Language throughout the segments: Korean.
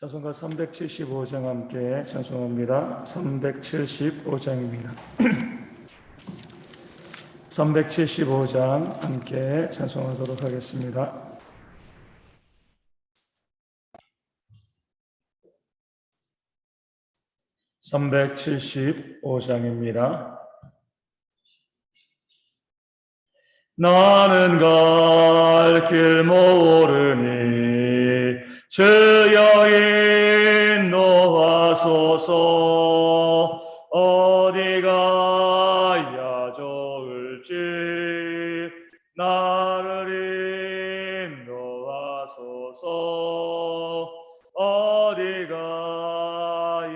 찬송가 375장 함께 찬송합니다. 375장입니다. 375장 함께 찬송하도록 하겠습니다. (375장입니다) 나는 갈 길 모르니 주여 인도하소서. 어디가 야좋을지 나를 인도하소서. 어디가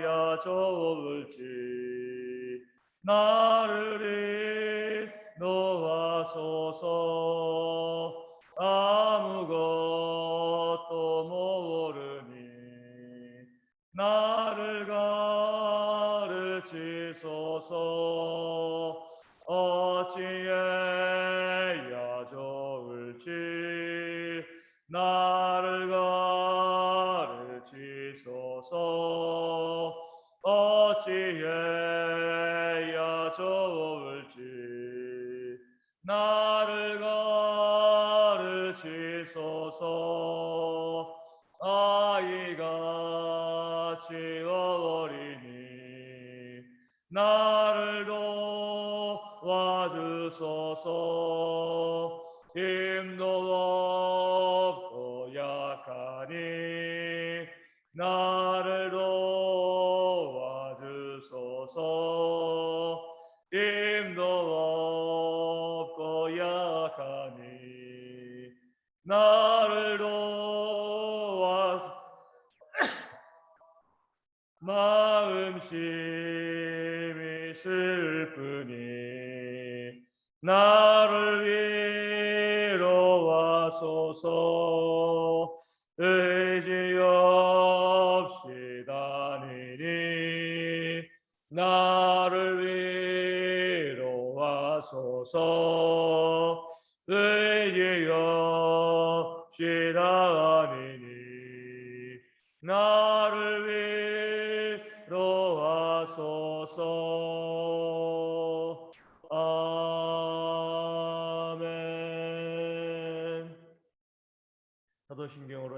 야좋을지 나를 인도하소서. 아 나를 가르치소서. 어찌해야 좋을지. 나를 가르치소서. 어찌해야 좋을지. 나를 가르치소서 아이같이 어리니 나를 도와주소서 힘도 없고 약하니 나를 도와주소서 힘도 없고 약하니 나 슬프니 나를 위로하소서. 의지 없이 다니니 나를 위로하소서. 의지 없이 다니니 나를 위로하소서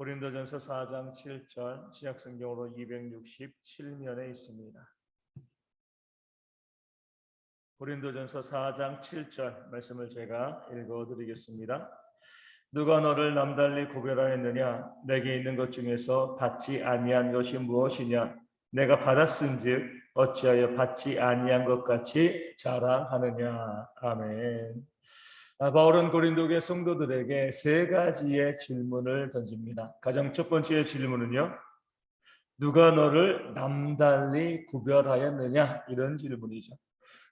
고린도전서 4장 7절 신약성경으로 267면에 있습니다. 고린도전서 4장 7절 말씀을 제가 읽어 드리겠습니다. 누가 너를 남달리 구별하였느냐 내게 있는 것 중에서 받지 아니한 것이 무엇이냐 내가 받았은즉 어찌하여 받지 아니한 것 같이 자랑하느냐 아멘. 아, 바울은 고린도계 성도들에게 세 가지의 질문을 던집니다. 가장 첫 번째 질문은요. 누가 너를 남달리 구별하였느냐 이런 질문이죠.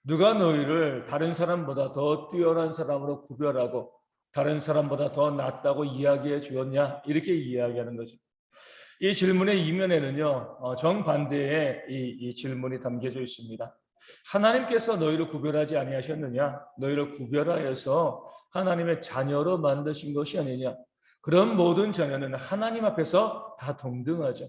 누가 너희를 다른 사람보다 더 뛰어난 사람으로 구별하고 다른 사람보다 더 낫다고 이야기해 주었냐 이렇게 이야기하는 거죠. 이 질문의 이면에는요 어, 정반대의 이, 이 질문이 담겨져 있습니다. 하나님께서 너희를 구별하지 아니하셨느냐? 너희를 구별하여서 하나님의 자녀로 만드신 것이 아니냐? 그런 모든 자녀는 하나님 앞에서 다 동등하죠.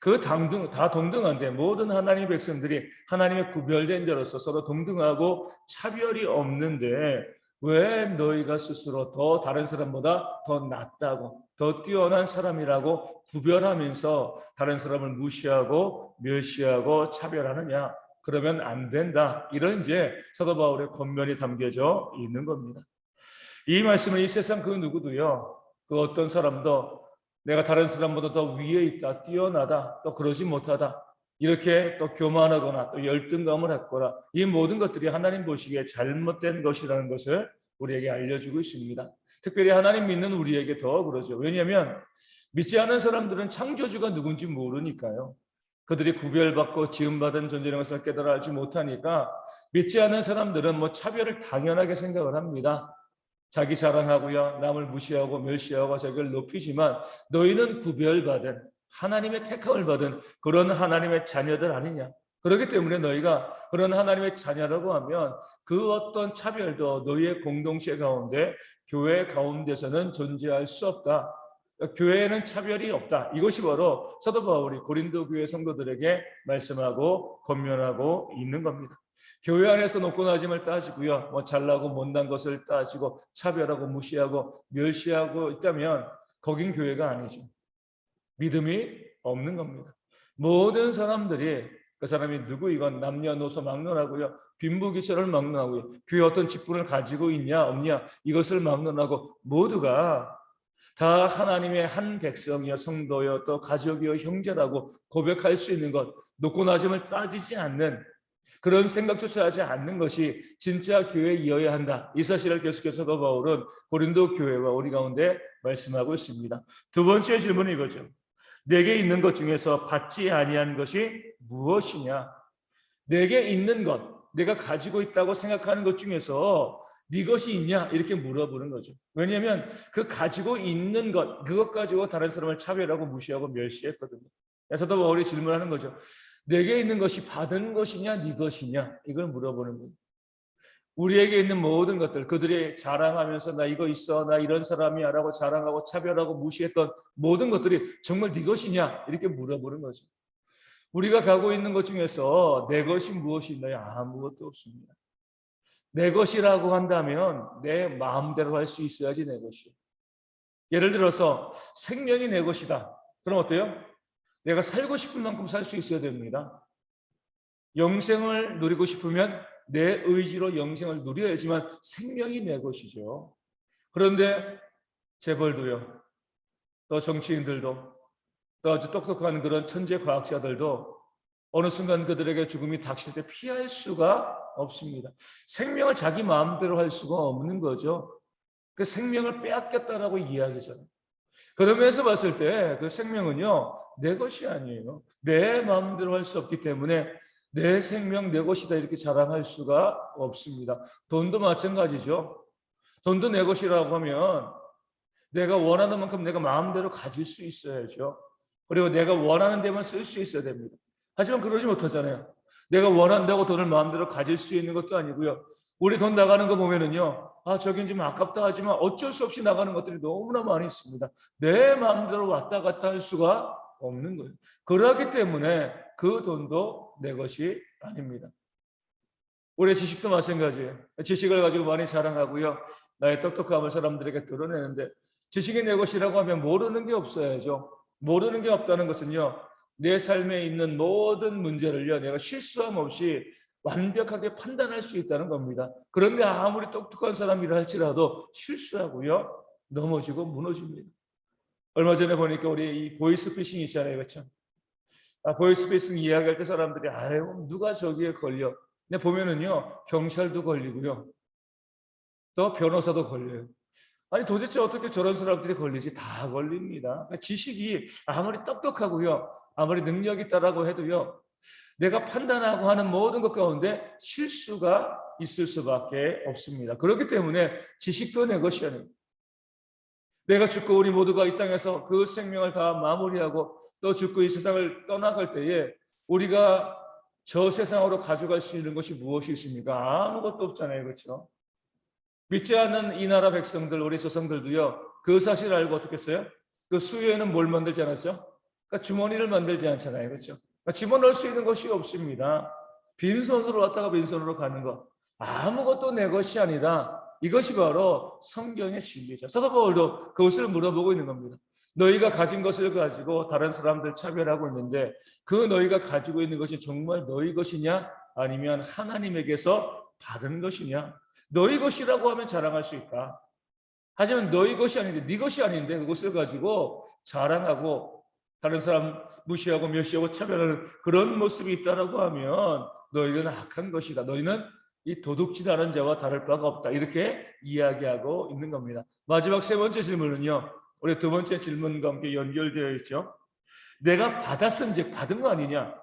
그 당등 다 동등한데 모든 하나님의 백성들이 하나님의 구별된 자로서 서로 동등하고 차별이 없는데 왜 너희가 스스로 더 다른 사람보다 더 낫다고 더 뛰어난 사람이라고 구별하면서 다른 사람을 무시하고 멸시하고 차별하느냐 그러면 안 된다. 이런 이제 사도 바울의 권면이 담겨져 있는 겁니다. 이 말씀은 이 세상 그 누구도요. 그 어떤 사람도 내가 다른 사람보다 더 위에 있다, 뛰어나다, 또 그러지 못하다. 이렇게 또 교만하거나 또 열등감을 갖거나 이 모든 것들이 하나님 보시기에 잘못된 것이라는 것을 우리에게 알려주고 있습니다. 특별히 하나님 믿는 우리에게 더 그러죠. 왜냐하면 믿지 않은 사람들은 창조주가 누군지 모르니까요. 그들이 구별받고 지음받은 존재라는 것을 깨달아 알지 못하니까 믿지 않은 사람들은 뭐 차별을 당연하게 생각을 합니다. 자기 자랑하고요. 남을 무시하고 멸시하고 자기를 높이지만 너희는 구별받은 하나님의 택함을 받은 그런 하나님의 자녀들 아니냐. 그렇기 때문에 너희가 그런 하나님의 자녀라고 하면 그 어떤 차별도 너희의 공동체 가운데 교회 가운데서는 존재할 수 없다. 교회에는 차별이 없다. 이것이 바로 사도 바울이 고린도 교회 성도들에게 말씀하고 권면하고 있는 겁니다. 교회 안에서 높고 낮음을 따지고요. 뭐 잘나고 못난 것을 따지고 차별하고 무시하고 멸시하고 있다면 거긴 교회가 아니죠. 믿음이 없는 겁니다. 모든 사람들이 그 사람이 누구 이건 남녀노소 막론하고요. 빈부기처를 막론하고요. 교회 어떤 직분을 가지고 있냐 없냐 이것을 막론하고 모두가 다 하나님의 한 백성이여 성도여 또 가족이여 형제라고 고백할 수 있는 것 높고 낮음을 따지지 않는 그런 생각조차 하지 않는 것이 진짜 교회이어야 한다. 이 사실을 계속해서 더 바울은 고린도 교회와 우리 가운데 말씀하고 있습니다. 두 번째 질문은 이거죠. 내게 있는 것 중에서 받지 아니한 것이 무엇이냐? 내게 있는 것, 내가 가지고 있다고 생각하는 것 중에서 네 것이 있냐? 이렇게 물어보는 거죠. 왜냐하면 그 가지고 있는 것, 그것 가지고 다른 사람을 차별하고 무시하고 멸시했거든요. 그래서 더 바울이 질문하는 거죠. 내게 있는 것이 받은 것이냐, 네 것이냐? 이걸 물어보는 거예요. 우리에게 있는 모든 것들, 그들이 자랑하면서 나 이거 있어, 나 이런 사람이야 라고 자랑하고 차별하고 무시했던 모든 것들이 정말 네 것이냐? 이렇게 물어보는 거죠. 우리가 가고 있는 것 중에서 내 것이 무엇이 있나요? 아무것도 없습니다. 내 것이라고 한다면 내 마음대로 할 수 있어야지 내 것이. 예를 들어서 생명이 내 것이다. 그럼 어때요? 내가 살고 싶은 만큼 살 수 있어야 됩니다. 영생을 누리고 싶으면 내 의지로 영생을 누려야지만 생명이 내 것이죠. 그런데 재벌도요. 또 정치인들도 또 아주 똑똑한 그런 천재 과학자들도 어느 순간 그들에게 죽음이 닥칠 때 피할 수가 없습니다. 생명을 자기 마음대로 할 수가 없는 거죠. 그 생명을 빼앗겼다라고 이야기잖아요. 그러면서 봤을 때 그 생명은요, 내 것이 아니에요. 내 마음대로 할 수 없기 때문에 내 생명 내 것이다 이렇게 자랑할 수가 없습니다. 돈도 마찬가지죠. 돈도 내 것이라고 하면 내가 원하는 만큼 내가 마음대로 가질 수 있어야죠. 그리고 내가 원하는 데만 쓸 수 있어야 됩니다. 하지만 그러지 못하잖아요. 내가 원한다고 돈을 마음대로 가질 수 있는 것도 아니고요. 우리 돈 나가는 거 보면은요. 아, 저긴 좀 아깝다 하지만 어쩔 수 없이 나가는 것들이 너무나 많이 있습니다. 내 마음대로 왔다 갔다 할 수가 없는 거예요. 그러기 때문에 그 돈도 내 것이 아닙니다. 우리 지식도 마찬가지예요. 지식을 가지고 많이 자랑하고요. 나의 똑똑함을 사람들에게 드러내는데 지식이 내 것이라고 하면 모르는 게 없어야죠. 모르는 게 없다는 것은요. 내 삶에 있는 모든 문제를요. 내가 실수함 없이 완벽하게 판단할 수 있다는 겁니다. 그런데 아무리 똑똑한 사람이라 할지라도 실수하고요. 넘어지고 무너집니다. 얼마 전에 보니까 우리 이 보이스피싱 있잖아요. 그렇죠? 아, 보이스피싱 이야기할 때 사람들이 아유 누가 저기에 걸려. 근데 보면은요. 경찰도 걸리고요. 또 변호사도 걸려요. 아니 도대체 어떻게 저런 사람들이 걸리지? 다 걸립니다. 그러니까 지식이 아무리 똑똑하고요. 아무리 능력 있다라고 해도요. 내가 판단하고 하는 모든 것 가운데 실수가 있을 수밖에 없습니다. 그렇기 때문에 지식도 내 것이 아닙니다. 내가 죽고 우리 모두가 이 땅에서 그 생명을 다 마무리하고 또 죽고 이 세상을 떠나갈 때에 우리가 저 세상으로 가져갈 수 있는 것이 무엇이 있습니까? 아무것도 없잖아요. 그렇죠? 믿지 않는 이 나라 백성들, 우리 조상들도요. 그 사실을 알고 어떻게 했어요? 그 수요에는 뭘 만들지 않았죠? 그러니까 주머니를 만들지 않잖아요. 그렇죠? 그러니까 집어넣을 수 있는 것이 없습니다. 빈손으로 왔다가 빈손으로 가는 것. 아무것도 내 것이 아니다. 이것이 바로 성경의 진리죠. 사도 바울도 그것을 물어보고 있는 겁니다. 너희가 가진 것을 가지고 다른 사람들 차별하고 있는데 그 너희가 가지고 있는 것이 정말 너희 것이냐? 아니면 하나님에게서 받은 것이냐? 너희 것이라고 하면 자랑할 수 있다. 하지만 너희 것이 아닌데 네 것이 아닌데 그것을 가지고 자랑하고 다른 사람 무시하고 멸시하고 차별하는 그런 모습이 있다라고 하면 너희는 악한 것이다. 너희는 이 도둑질하는 자와 다를 바가 없다. 이렇게 이야기하고 있는 겁니다. 마지막 세 번째 질문은요. 우리 두 번째 질문과 함께 연결되어 있죠. 내가 받았은 즉 받은 거 아니냐?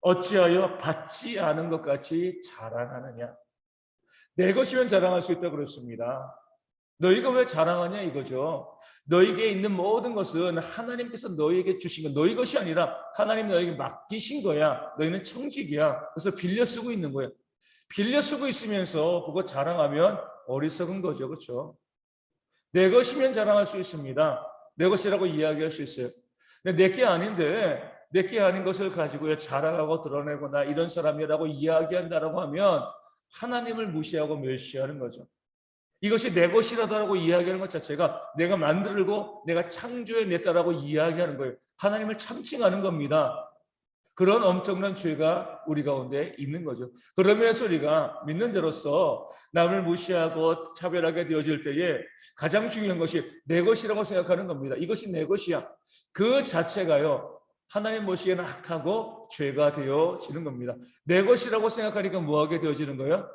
어찌하여 받지 않은 것 같이 자랑하느냐? 내 것이면 자랑할 수 있다 그렇습니다. 너희가 왜 자랑하냐 이거죠. 너희에게 있는 모든 것은 하나님께서 너희에게 주신 것, 너희 것이 아니라 하나님 너희에게 맡기신 거야. 너희는 청직이야. 그래서 빌려 쓰고 있는 거야. 빌려 쓰고 있으면서 그거 자랑하면 어리석은 거죠, 그렇죠? 내 것이면 자랑할 수 있습니다. 내 것이라고 이야기할 수 있어요. 내게 아닌데 내게 아닌 것을 가지고 자랑하고 드러내거나 이런 사람이라고 이야기한다라고 하면 하나님을 무시하고 멸시하는 거죠. 이것이 내 것이라고 이야기하는 것 자체가 내가 만들고 내가 창조해 냈다라고 이야기하는 거예요. 하나님을 참칭하는 겁니다. 그런 엄청난 죄가 우리 가운데 있는 거죠. 그러면서 우리가 믿는 자로서 남을 무시하고 차별하게 되어질 때에 가장 중요한 것이 내 것이라고 생각하는 겁니다. 이것이 내 것이야. 그 자체가요. 하나님 보시기에는 악하고 죄가 되어지는 겁니다. 내 것이라고 생각하니까 뭐하게 되어지는 거예요?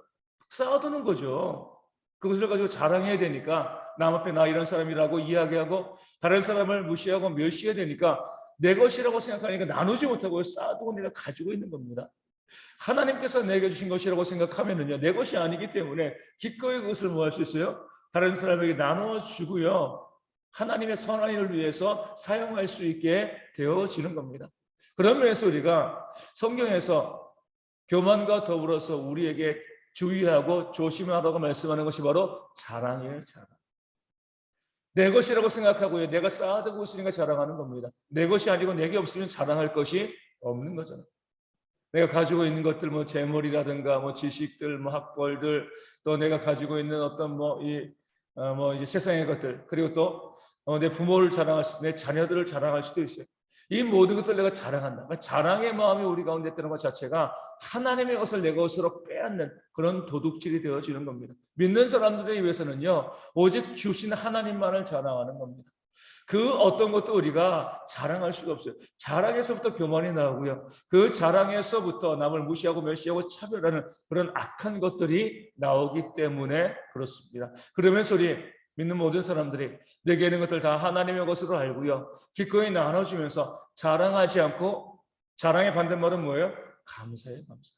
쌓아두는 거죠. 그것을 가지고 자랑해야 되니까 남 앞에 나 이런 사람이라고 이야기하고 다른 사람을 무시하고 멸시해야 되니까 내 것이라고 생각하니까 나누지 못하고 쌓아두고 내가 가지고 있는 겁니다. 하나님께서 내게 주신 것이라고 생각하면은요 내 것이 아니기 때문에 기꺼이 그것을 뭐 할 수 있어요? 다른 사람에게 나눠 주고요 하나님의 선한 일을 위해서 사용할 수 있게 되어지는 겁니다. 그런 면에서 우리가 성경에서 교만과 더불어서 우리에게 주의하고 조심하라고 말씀하는 것이 바로 자랑이에요, 자랑. 내 것이라고 생각하고요. 내가 쌓아두고 있으니까 자랑하는 겁니다. 내 것이 아니고 내게 없으면 자랑할 것이 없는 거잖아요. 내가 가지고 있는 것들 뭐 재물이라든가 뭐 지식들 뭐 학벌들 또 내가 가지고 있는 어떤 뭐이뭐 어, 뭐 이제 세상의 것들 그리고 또내 어, 부모를 자랑할 수, 내 자녀들을 자랑할 수도 있어요. 이 모든 것들 내가 자랑한다. 그러니까 자랑의 마음이 우리 가운데 있다는 것 자체가 하나님의 것을 내 것으로 빼앗는 그런 도둑질이 되어지는 겁니다. 믿는 사람들에 위해서는요, 오직 주신 하나님만을 자랑하는 겁니다. 그 어떤 것도 우리가 자랑할 수가 없어요. 자랑에서부터 교만이 나오고요. 그 자랑에서부터 남을 무시하고 멸시하고 차별하는 그런 악한 것들이 나오기 때문에 그렇습니다. 그러면서 우리 믿는 모든 사람들이 내게 있는 것들 다 하나님의 것으로 알고요. 기꺼이 나눠주면서 자랑하지 않고 자랑의 반대말은 뭐예요? 감사해요, 감사.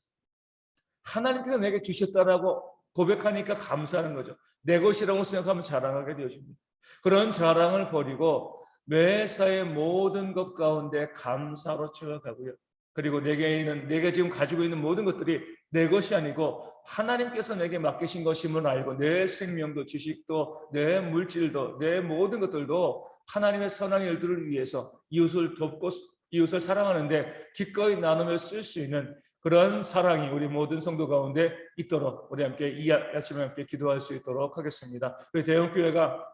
하나님께서 내게 주셨다라고 고백하니까 감사하는 거죠. 내 것이라고 생각하면 자랑하게 되어집니다. 그런 자랑을 버리고 매사의 모든 것 가운데 감사로 채워가고요. 그리고 내게 있는 내게 지금 가지고 있는 모든 것들이 내 것이 아니고 하나님께서 내게 맡기신 것임을 알고 내 생명도 지식도 내 물질도 내 모든 것들도 하나님의 선한 일들을 위해서 이웃을 돕고 이웃을 사랑하는데 기꺼이 나누며 쓸수 있는 그런 사랑이 우리 모든 성도 가운데 있도록 우리 함께 이 아침에 함께 기도할 수 있도록 하겠습니다. 우리 대형교회가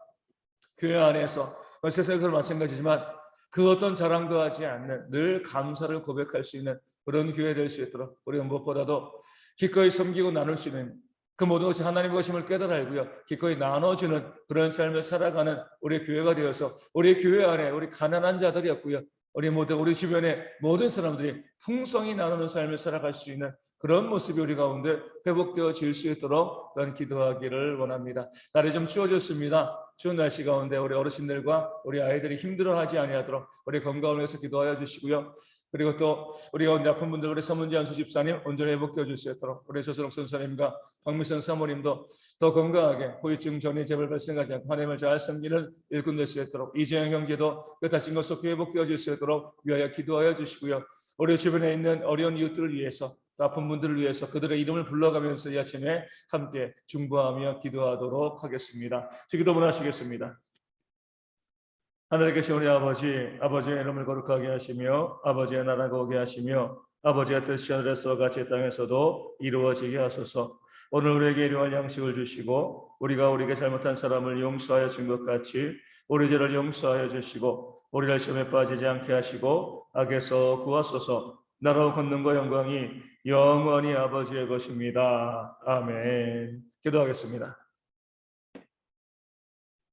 교회 안에서 세상에서 마찬가지지만 그 어떤 자랑도 하지 않는 늘 감사를 고백할 수 있는 그런 교회 될 수 있도록 우리가 무엇보다도 기꺼이 섬기고 나눌 수 있는 그 모든 것이 하나님의 것임을 깨달아 알고요. 기꺼이 나눠주는 그런 삶을 살아가는 우리 교회가 되어서 우리 교회 안에 우리 가난한 자들이었고요. 우리 모두 우리 주변의 모든 사람들이 풍성히 나누는 삶을 살아갈 수 있는 그런 모습이 우리 가운데 회복되어질 수 있도록 그런 기도하기를 원합니다. 날이 좀 추워졌습니다. 추운 날씨 가운데 우리 어르신들과 우리 아이들이 힘들어하지 아니하도록 우리 건강을 위해서 기도하여 주시고요. 그리고 또 우리 가운데 아픈 분들 우리 서문지 한수 집사님 온전히 회복되어 줄 수 있도록 우리 조선옥 선사님과 박미선 사모님도 더 건강하게 후유증 전이 재발 발생하지 않고 하나님을 잘 섬기는 일꾼 될 수 있도록 이재영 형제도 그 다친 것속 회복되어 줄 수 있도록 위하여 기도하여 주시고요. 우리 주변에 있는 어려운 이웃들을 위해서 아픈 분들을 위해서 그들의 이름을 불러가면서 이 아침에 함께 중보하며 기도하도록 하겠습니다. 기도 문 하시겠습니다. 하늘에 계신 우리 아버지, 아버지의 이름을 거룩하게 하시며 아버지의 나라가 오게 하시며 아버지의 뜻이 하늘에서 같이 땅에서도 이루어지게 하소서. 오늘 우리에게 일용할 양식을 주시고 우리가 우리에게 잘못한 사람을 용서하여 준 것 같이 우리 죄를 용서하여 주시고 우리를 시험에 빠지지 않게 하시고 악에서 구하소서. 나라와 권능과 영광이 영원히 아버지의 것입니다. 아멘. 기도하겠습니다.